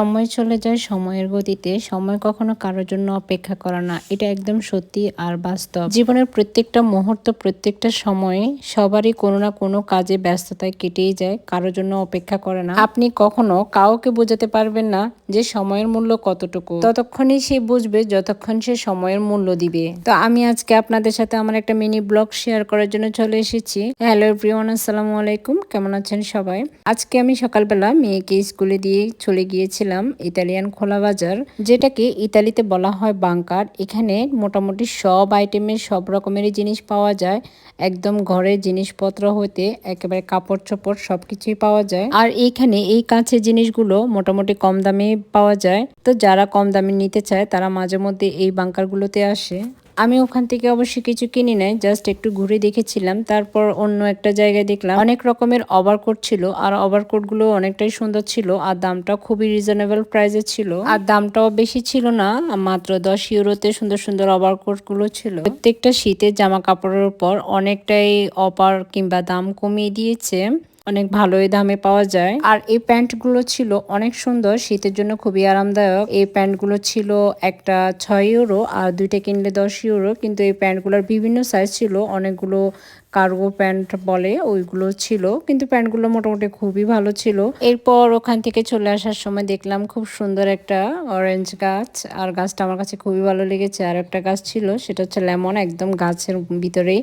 সময় চলে যায় সময়ের গতিতে। সময় কখনো কারোর জন্য অপেক্ষা করে না। এটা একদম সত্যি আর বাস্তব। জীবনের প্রত্যেকটা মুহূর্ত, প্রত্যেকটা সময়ে সবারই কোনো না কোনো কাজে ব্যস্ততায় কেটেই যায়, কারোর জন্য অপেক্ষা করে না। আপনি কখনো কাউকে বোঝাতে পারবেন না যে সময়ের মূল্য কতটুকু। ততক্ষণই সে বুঝবে, যতক্ষণ সে সময়ের মূল্য দিবে। তো আমি আজকে আপনাদের সাথে আমার একটা মিনি ব্লগ শেয়ার করার জন্য চলে এসেছি। হ্যালো এভরিওয়ান, আসসালামু আলাইকুম। কেমন আছেন সবাই? আজকে আমি সকালবেলা মেয়েকে স্কুলে দিয়ে চলে গিয়েছিলাম ইতালিয়ান খোলা বাজার, যেটাকে ইতালিতে বলা হয় বাংকার। এখানে মোটামুটি সব আইটেমের সব রকমেরই জিনিস পাওয়া যায়। একদম ঘরের জিনিসপত্র হতে একেবারে কাপড় চোপড় সবকিছুই পাওয়া যায়। আর এইখানে এই কাছের জিনিসগুলো মোটামুটি কম দামে পাওয়া যায়। তো যারা কম দামে নিতে চায়, তারা মাঝে মধ্যে এই বাংকারগুলোতে আসে। আমি ওখান থেকে অবশ্যই কিছু কিনি নাই জাস্ট একটু ঘুরে দেখেছিলাম, তারপর অন্য একটা জায়গায় দেখলাম। অনেক রকমের ওভারকোট ছিল, আর ওভারকোটগুলো অনেকটাই সুন্দর ছিল, আর দামটা খুবই রিজনেবল প্রাইসে ছিল। আর দামটাও বেশি ছিল না, মাত্র দশ ইউরোতে সুন্দর সুন্দর ওভারকোটগুলো ছিল। প্রত্যেকটা শীতের জামা কাপড়ের উপর অনেকটাই অপার কিংবা দাম কমিয়ে দিয়েছে। অনেক ভালোই দামে পাওয়া যায়। আর এই প্যান্টগুলো ছিল অনেক সুন্দর, শীতের জন্য খুবই আরামদায়ক। এই প্যান্টগুলো ছিল একটা ছয় ইউরো আর দুইটা কিনলে দশ ইউরো। কিন্তু এই প্যান্টগুলোর বিভিন্ন সাইজ ছিল, অনেকগুলো কার্গো প্যান্ট বলে ওইগুলো ছিল, কিন্তু প্যান্টগুলো মোটামুটি খুবই ভালো ছিল। এরপর ওখান থেকে চলে আসার সময় দেখলাম খুব সুন্দর একটা অরেঞ্জ গাছ, আর গাছটা আমার কাছে খুবই ভালো লেগেছে। আর একটা গাছ ছিল, সেটা হচ্ছে লেমন, একদম গাছের ভিতরেই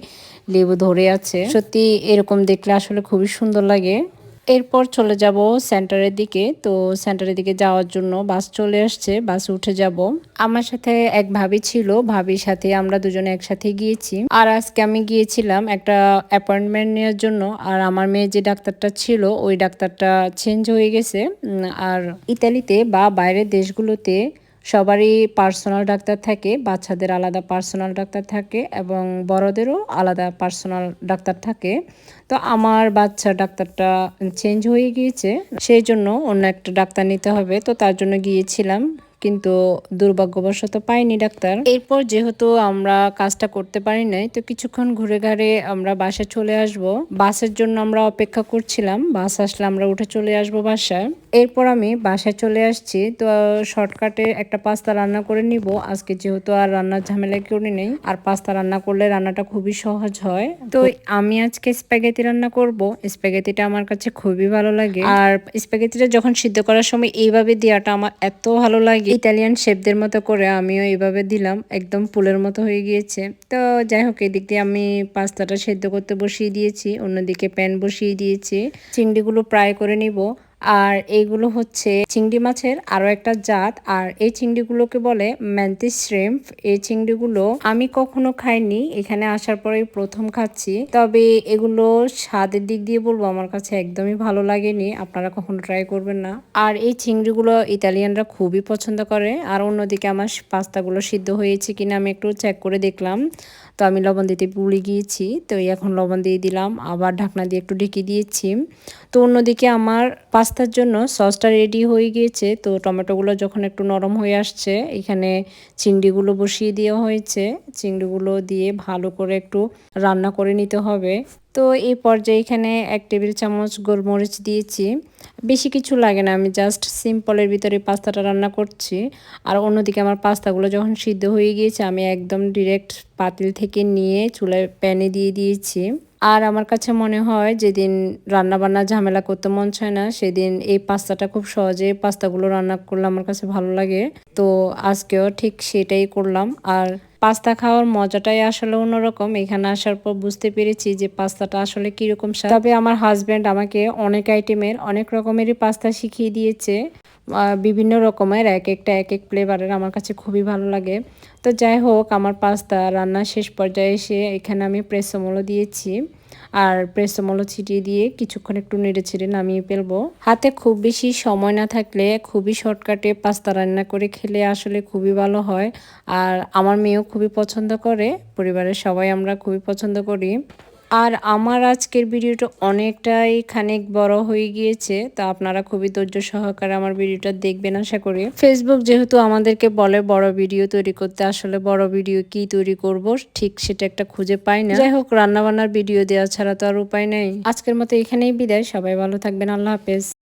লেবু ধরে আছে। সত্যি এরকম দেখলে আসলে খুবই সুন্দর লাগে। এরপর চলে যাব সেন্টারের দিকে। তো সেন্টারের দিকে যাওয়ার জন্য বাস চলে আসছে, বাসে উঠে যাব। আমার সাথে এক ভাবি ছিল, ভাবির সাথে আমরা দুজনে একসাথে গিয়েছি। আর আজকে আমি গিয়েছিলাম একটা অ্যাপয়েন্টমেন্ট নেওয়ার জন্য, আর আমার মেয়ে যে ডাক্তারটা ছিল, ওই ডাক্তারটা চেঞ্জ হয়ে গেছে। আর ইতালিতে বা বাইরের দেশগুলোতে সবারই পার্সোনাল ডাক্তার থাকে, বাচ্চাদের আলাদা পার্সোনাল ডাক্তার থাকে এবং বড়দেরও আলাদা পার্সোনাল ডাক্তার থাকে। তো আমার বাচ্চা ডাক্তারটা চেঞ্জ হয়ে গিয়েছে, সেই জন্য অন্য একটা ডাক্তার নিতে হবে। তো তার জন্য গিয়েছিলাম। কিন্তু দুর্ভাগ্যবশত পাইনি ডাক্তার। এরপর যেহেতু আমরা কাজটা করতে পারি নাই, তো কিছুক্ষণ ঘুরে ঘাড়ে আমরা বাসায় চলে আসব। বাসের জন্য আমরা অপেক্ষা করছিলাম, বাস আসলে আমরা উঠে চলে আসব বাসায়। এরপর আমি বাসায় চলে আসছি, তো শর্টকাটে একটা পাস্তা রান্না করে নিব। আজকে যেহেতু আর রান্নার ঝামেলা করি নেই আর পাস্তা রান্না করলে রান্নাটা খুবই সহজ হয়। তো আমি আজকে স্প্যাগেতি রান্না করব। স্প্যাগেতিটা আমার কাছে খুবই ভালো লাগে। আর স্প্যাগেতিটা যখন সিদ্ধ করার সময় এইভাবে দেওয়াটা আমার এত ভালো লাগে। ইটালিয়ান শেপদের মতো করে আমিও এইভাবে দিলাম, একদম পুলের মতো হয়ে গিয়েছে। তো যাই হোক, এদিক দিয়ে আমি পাস্তাটা সেদ্ধ করতে বসিয়ে দিয়েছি, অন্যদিকে প্যান বসিয়ে দিয়েছি। চিংড়িগুলো প্রায় করে নিব। আর এইগুলো হচ্ছে চিংড়ি মাছের আরও একটা জাত, আর এই চিংড়িগুলোকে বলে ম্যান্টিস শ্রেম্প এই চিংড়িগুলো আমি কখনো খাইনি, এখানে আসার পরে প্রথম খাচ্ছি। তবে এগুলো স্বাদের দিক দিয়ে বলব, আমার কাছে একদমই ভালো লাগেনি, আপনারা কখনো ট্রাই করবেন না। আর এই চিংড়িগুলো ইতালিয়ানরা খুবই পছন্দ করে, আর অন্যদিকে আমার পাস্তাগুলো সিদ্ধ হয়েছে কিনা আমি একটু চেক করে দেখলাম। তো আমি লবণ দিতে ভুলে গিয়েছি, তো এখন লবণ দিয়ে দিলাম, আবার ঢাকনা দিয়ে একটু ঢেকে দিয়েছি। তো অন্যদিকে আমার পাস্তার জন্য সসটা রেডি হয়ে গিয়েছে। তো টমেটোগুলো যখন একটু নরম হয়ে আসছে, এখানে চিংড়িগুলো বসিয়ে দেওয়া হয়েছে। চিংড়িগুলো দিয়ে ভালো করে একটু রান্না করে নিতে হবে। তো এই পর্যায়ে এখানে এক টেবিল চামচ গোলমরিচ দিয়েছি। বেশি কিছু লাগে না, আমি জাস্ট সিম্পলের ভিতরে পাস্তাটা রান্না করছি। আর অন্যদিকে আমার পাস্তাগুলো যখন সিদ্ধ হয়ে গিয়েছে, আমি একদম ডিরেক্ট পাতিল থেকে নিয়ে চুলায় প্যানে দিয়ে দিয়েছি। আর আমার কাছে মনে হয় যেদিন রান্না বান্না ঝামেলা করতে মন চায় না, সেদিন এই পাস্তাটা খুব সহজে পাস্তাগুলো রান্না করলে আমার কাছে ভালো লাগে। তো আজকেও ঠিক সেটাই করলাম। আর পাস্তা খাওয়ার মজাটাই আসলে অন্যরকম। এখানে আসার পর বুঝতে পেরেছি যে পাস্তাটা আসলে কীরকম তবে আমার হাজব্যান্ড আমাকে অনেক আইটেমের অনেক রকমেরই পাস্তা শিখিয়ে দিয়েছে। বিভিন্ন রকমের, এক একটা, এক এক ফ্লেভারের আমার কাছে খুবই ভালো লাগে। তো যাই হোক, আমার পাস্তা রান্না শেষ পর্যায়ে এসে এখানে আমি প্রেসমলো দিয়েছি। আর প্রেসমলো ছিটিয়ে দিয়ে কিছুক্ষণ একটু নেড়ে ছেড়ে নামিয়ে ফেলব। হাতে খুব বেশি সময় না থাকলে খুবই শর্টকাটে পাস্তা রান্না করে খেলে আসলে খুবই ভালো হয়। আর আমার মেয়েও খুবই পছন্দ করে, পরিবারের সবাই আমরা খুবই পছন্দ করি। আর আমার আজকের ভিডিওটা অনেকটাই খানিক বড় হয়ে গিয়েছে, তা আপনারা খুবই ধৈর্য সহকারে আমার ভিডিওটা দেখবেন আশা করি। ফেসবুক যেহেতু আমাদেরকে বলে বড় ভিডিও তৈরি করতে, আসলে বড় ভিডিও কি তৈরি করব, ঠিক সেটা একটা খুঁজে পাই না। যাই হোক, রান্নাবান্নার ভিডিও দেওয়া ছাড়া তো আর উপায় নেই। আজকের মতো এখানেই বিদায়, সবাই ভালো থাকবেন, আল্লাহ হাফেজ।